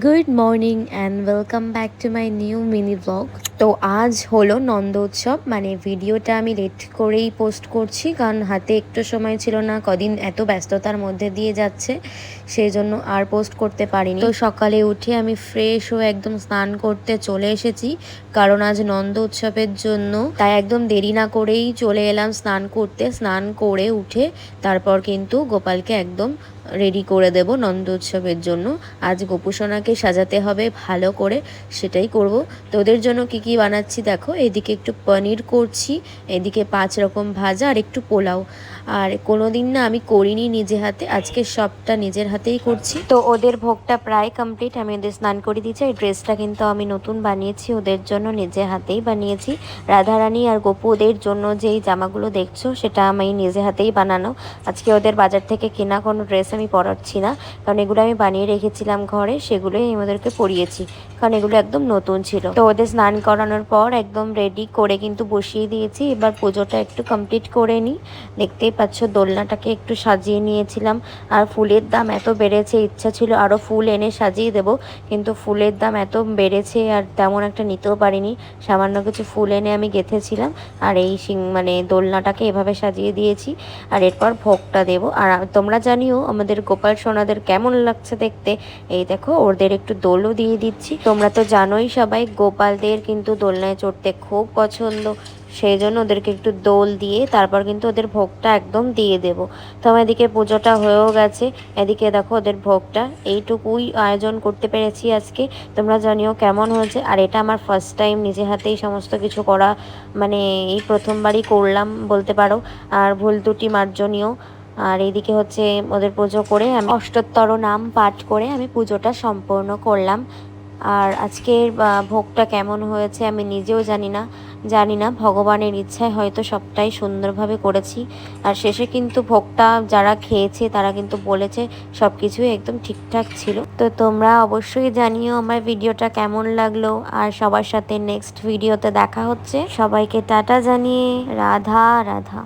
Good morning and welcome back to my new mini blog তো আজ হলো নন্দ উৎসব মানে ভিডিওটা আমি লেট করেই পোস্ট করছি কারণ হাতে একটু সময় ছিল না, কদিন এত ব্যস্ততার মধ্যে দিয়ে যাচ্ছে সেই জন্য আর পোস্ট করতে পারিনি। তো সকালে উঠে আমি ফ্রেশ হয়ে একদম স্নান করতে চলে এসেছি, কারণ আজ নন্দ উৎসবের জন্য, তাই একদম দেরি না করেই চলে এলাম স্নান করতে। স্নান করে উঠে তারপর কিন্তু গোপালকে একদম রেডি করে দেব নন্দ উৎসবের জন্য। আজ গোপুসোনাকে সাজাতে হবে, ভালো করে সেটাই করব। তো ওদের জন্য কি কি বানাচ্ছি দেখো, এদিকে একটু পনির করছি, এদিকে পাঁচ রকম ভাজা আর একটু পোলাও। আর কোনো দিন না আমি করিনি নিজে হাতে, আজকে সবটা নিজের হাতেই করছি। তো ওদের ভোগটা প্রায় কমপ্লিট আমি ওদের স্নান করে দিয়েছি। এই ড্রেসটা কিন্তু আমি নতুন বানিয়েছি, ওদের জন্য নিজে হাতেই বানিয়েছি। রাধারানী আর গোপু ওদের জন্য যেই জামাগুলো দেখছ, সেটা আমি নিজে হাতেই বানানো। আজকে ওদের বাজার থেকে কেনা কোনো ড্রেস আমি পরাচ্ছি না, কারণ এগুলো আমি বানিয়ে রেখেছিলাম ঘরে সেগুলোই আমি ওদেরকে পরিয়েছি কারণ এগুলো একদম নতুন ছিল। তো ওদের স্নান করানোর পর একদম রেডি করে কিন্তু বসিয়ে দিয়েছি। এবার পুজোটা একটু কমপ্লিট করে নিই। দেখতেই পাচ্ছ, দোলনাটাকে একটু সাজিয়ে নিয়েছিলাম। আর ফুলের দাম এত বেড়েছে, ইচ্ছা ছিল আরও ফুল এনে সাজিয়ে দেব, কিন্তু ফুলের দাম এত বেড়েছে আর তেমন একটা নিতেও পারিনি। সামান্য কিছু ফুল এনে আমি গেঁথেছিলাম আর এই সিং মানে দোলনাটাকে এভাবে সাজিয়ে দিয়েছি। আর এরপর ভোগটা দেব। আর তোমরা জানিও আমাদের গোপাল সোনাদের কেমন লাগছে দেখতে। এই দেখো ওদের একটু দোলও দিয়ে দিচ্ছি। তোমরা তো জানোই সবাই, গোপালদের কিন্তু দোলনায় চড়তে খুব পছন্দ। সেই জন্য ওদেরকে একটু দোল দিয়ে তারপর কিন্তু ওদের ভোগটা একদম দিয়ে দেব। তো আমার এদিকে পুজোটা হয়েও গেছে। এদিকে দেখো ওদের ভোগটা, এইটুকুই আয়োজন করতে পেরেছি আজকে। তোমরা জানিও কেমন হয়েছে। আর এটা আমার ফার্স্ট টাইম নিজে হাতেই সমস্ত কিছু করা মানে এই প্রথমবারই করলাম বলতে পারো। আর ভুল দুটি মার্জনীয়। আর এইদিকে হচ্ছে ওদের পুজো করে আমি অষ্টোত্তর নাম পাঠ করে আমি পুজোটা সম্পূর্ণ করলাম। আর আজকের ভোগটা কেমন হয়েছে আমি নিজেও জানি না। জানি না, ভগবানের ইচ্ছায় হয়তো সবটাই সুন্দরভাবে করেছি। আর শেষে কিন্তু ভোগটা যারা খেয়েছে তারা কিন্তু বলেছে সব কিছুই একদম ঠিকঠাক ছিল। তো তোমরা অবশ্যই জানিও আমার ভিডিওটা কেমন লাগল। আর সবার সাথে নেক্সট ভিডিওতে দেখা হচ্ছে। সবাইকে টাটা জানিয়ে, রাধা রাধা।